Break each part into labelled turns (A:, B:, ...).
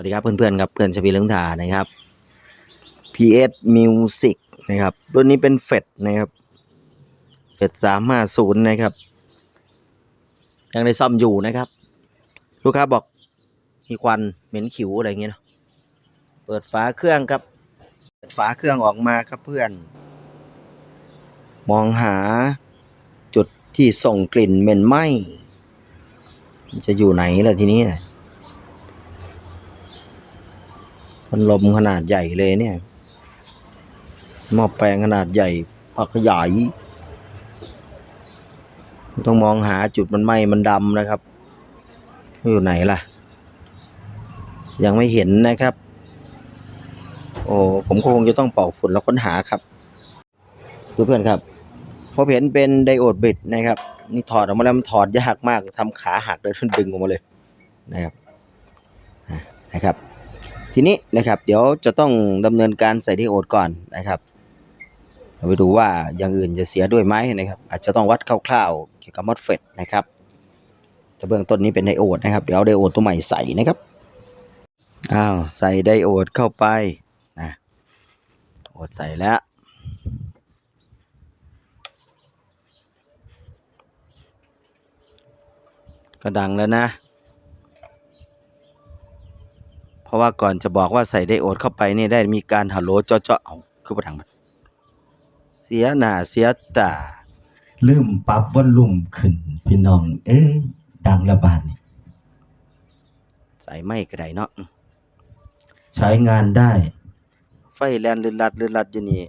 A: วัสดีครับเพื่อนๆครับเพื่อนชวีเลืองถานะครับ PS Music นะครับรุ่นนี้เป็นเฟดนะครับเฟดสามห้าศูนย์นะครับ ยังได้ซ่อมอยู่นะครับ ลูกค้าบอกมีควันเหม็นขิวอะไรเงี้ยเนาะเปิดฝาเครื่องครับ เปิดฝาเครื่องออกมาครับเพื่อน มองหาจุดที่ส่งกลิ่นเหม็นไหมจะอยู่ไหนล่ะทีนี้น่ะ มันลมขนาดใหญ่เลยเนี่ย หม้อแปลงขนาดใหญ่ผักขยาย ต้องมองหาจุดมันไหม้มันดำนะครับ อยู่ไหนล่ะ ยังไม่เห็นนะครับ โอ้ผมคงจะต้องเป่าฝุ่นแล้วค้นหาครับเพื่อนๆครับพบเห็นเป็นไดโอดบิดนะครับ นี่ถอดออกมาแล้วมันถอดยากมากทำขาหักเลยดึงออกมาเลยนะครับนะครับ ทีนี้นะครับเดี๋ยวจะต้องดำเนินการใส่ไดโอดก่อนนะครับเราไปดูว่าอย่างอื่นจะเสียด้วยไหมนะครับ อาจจะต้องวัดคร่าวๆเกี่ยวกับมอสเฟตนะครับจะเบื้องต้นนี้เป็นไดโอดนะครับเดี๋ยวเอาไดโอดตัวใหม่ใส่นะครับอ้าวใส่ไดโอดเข้าไปนะโอดใส่แล้วก็ดังแล้วนะ เพราะว่าก่อนจะบอกว่าใส่ไดโอดเข้าไปนี่ได้มีการฮัลโหลเจาะๆเอาคือประทังมันเสียหน้าเสียตา
B: ลืมปรับวอลลุ่มขึ้นพี่น้อง เอ๊ะดังระบาดนี่
A: ใส่ไม่กระไดเนาะ
B: ใช้งานได้
A: ไฟแลนลื่นลัดลื่นลัดอยู่นี่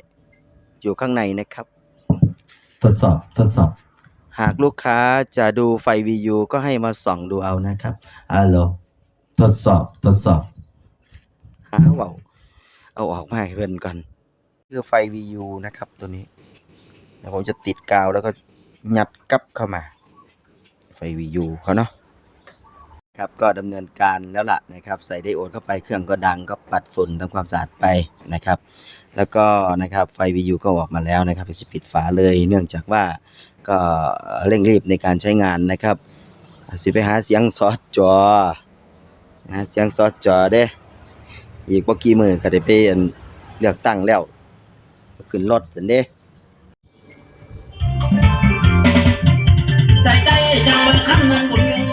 A: อยู่ข้างในนะครับ
B: ทดสอบทดสอบ
A: หากลูกค้าจะดูไฟ VU ก็ให้มาส่องดูเอานะครับ
B: ฮัลโหลทดสอบทดสอบ
A: หาเว่าเอาออกมาให้เพื่อนก่อนคือไฟ VU นะครับตัวนี้เดี๋ยวผมจะติดกาวแล้วก็ยัดกลับเข้ามา ไฟ VU เขาเนาะครับก็ดำเนินการแล้วล่ะนะครับ ใส่ไดโอดเข้าไปเครื่องก็ดังก็ปัดฝุ่นทำความสะอาดไปนะครับ แล้วก็นะครับไฟ VU ก็ออกมาแล้วนะครับจะปิดฝาเลย เนื่องจากว่าก็เร่งรีบในการใช้งานนะครับ สิไปหาเสียงซอสจอหาเสียงซอสจอเด้ อีกบ่กี่มื้อก็ได้ไปอั่นเลือกตั้งแล้วก็ขึ้นรถซั่นเด้
C: ใส่ใจจังมันคำเงินบุญยัง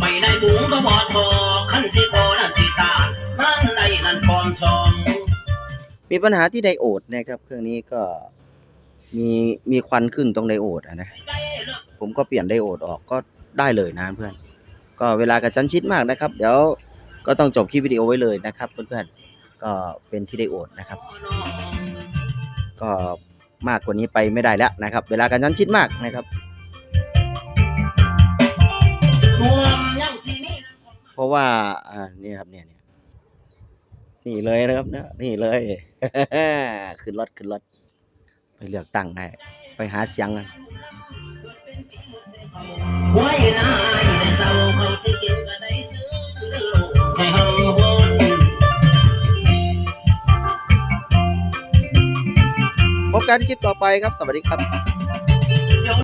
C: ไม่ได้บุงก็บอทอขันสิโกนั่นสิตานั่นในนั่นพร้อมสอง
A: มีปัญหาที่ไดโอดนะครับ เครื่องนี้ก็มีมีควันขึ้นตรงไดโอดอะนะ
C: ใจเลิก
A: ผมก็เปลี่ยนไดโอดออกก็ได้เลยนะเพื่อน ก็เวลากระชั้นชิดมากนะครับ เดี๋ยว ก็ต้องจบคลิปวิดีโอไว้เลยนะครับเพื่อนๆก็เป็นที่ได้โอดนะครับ ก็มากกว่านี้ไปไม่ได้แล้วนะครับ เวลากระชั้นชิดมากนะครับ เพราะว่าอ่านี่ครับเนี่ยนี่เลยนะครับนี่ยนี่เลยขึ้นรถขึ้นรถไปเลือกตั้งได้ไปหาเสียงกัน กันคลิปต่อไปครับ สวัสดีครับ